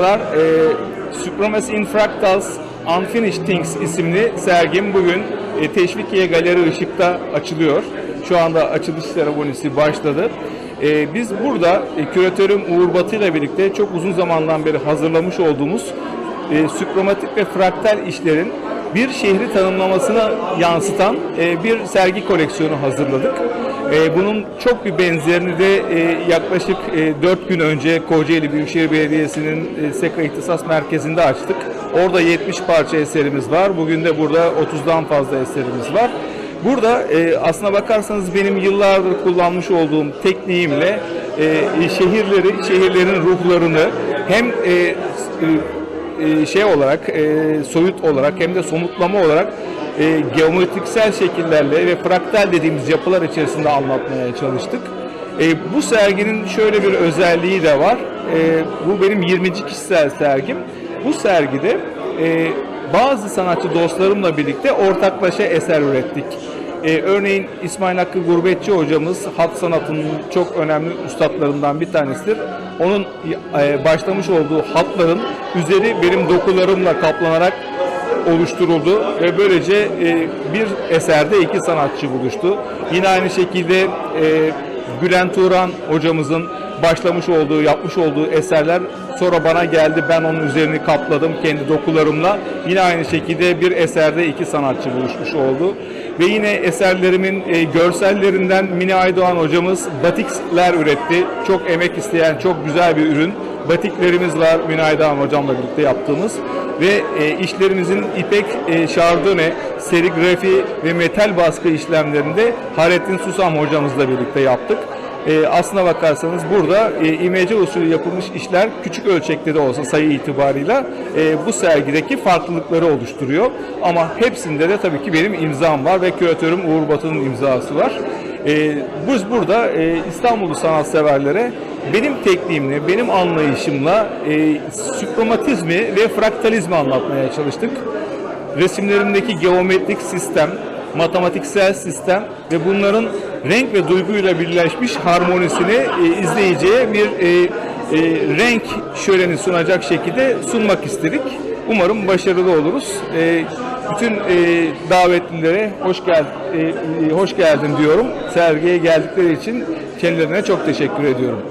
Merhabalar. E, Supremacy in Fractals Unfinished Things isimli sergim bugün e, Teşvikiye Galeri Işık'ta açılıyor. Şu anda açılış seremonisi başladı. E, biz burada e, küratörüm Uğur Batı ile birlikte çok uzun zamandan beri hazırlamış olduğumuz e, suprematik ve fraktal işlerin bir şehri tanımlamasına yansıtan e, bir sergi koleksiyonu hazırladık. E, bunun çok bir benzerini de e, yaklaşık e, 4 gün önce Kocaeli Büyükşehir Belediyesi'nin e, Seka İhtisas Merkezi'nde açtık. Orada 70 parça eserimiz var. Bugün de burada 30'dan fazla eserimiz var. Burada e, aslına bakarsanız benim yıllardır kullanmış olduğum tekniğimle şehirleri, şehirlerin ruhlarını hem e, şey olarak, e, soyut olarak hem de somutlama olarak e, geometriksel şekillerle ve fraktal dediğimiz yapılar içerisinde anlatmaya çalıştık. E, bu serginin şöyle bir özelliği de var. E, bu benim 20. kişisel sergim. Bu sergide e, bazı sanatçı dostlarımla birlikte ortaklaşa eser ürettik. Ee, örneğin İsmail Hakkı Gurbetçi hocamız hat sanatının çok önemli ustalarından bir tanesidir. Onun e, başlamış olduğu hatların üzeri benim dokularımla kaplanarak oluşturuldu ve böylece e, bir eserde iki sanatçı buluştu. Yine aynı şekilde e, Bülent Turan hocamızın başlamış olduğu, yapmış olduğu eserler sonra bana geldi. Ben onun üzerini kapladım kendi dokularımla. Yine aynı şekilde bir eserde iki sanatçı buluşmuş oldu. Ve yine eserlerimin e, görsellerinden Mine Aydoğan hocamız batikler üretti. Çok emek isteyen, çok güzel bir ürün. Batiklerimiz var Mine Aydoğan hocamla birlikte yaptığımız. Ve e, işlerimizin ipek, e, şardone, serigrafi ve metal baskı işlemlerinde Harettin Susam hocamızla birlikte yaptık. E, aslına bakarsanız burada e, imece usulü yapılmış işler küçük ölçekte de olsa sayı itibarıyla e, bu sergideki farklılıkları oluşturuyor. Ama hepsinde de tabii ki benim imzam var ve küratörüm Uğur Batı'nın imzası var. E, biz burada e, İstanbullu sanatseverlere benim tekniğimle, benim anlayışımla e, süprematizmi ve fraktalizmi anlatmaya çalıştık. Resimlerimdeki geometrik sistem, matematiksel sistem ve bunların renk ve duyguyla birleşmiş harmonisini e, izleyiciye bir e, e, renk şöleni sunacak şekilde sunmak istedik. Umarım başarılı oluruz. E, bütün e, davetlilere hoş gel e, e, hoş geldin diyorum. Sergiye geldikleri için kendilerine çok teşekkür ediyorum.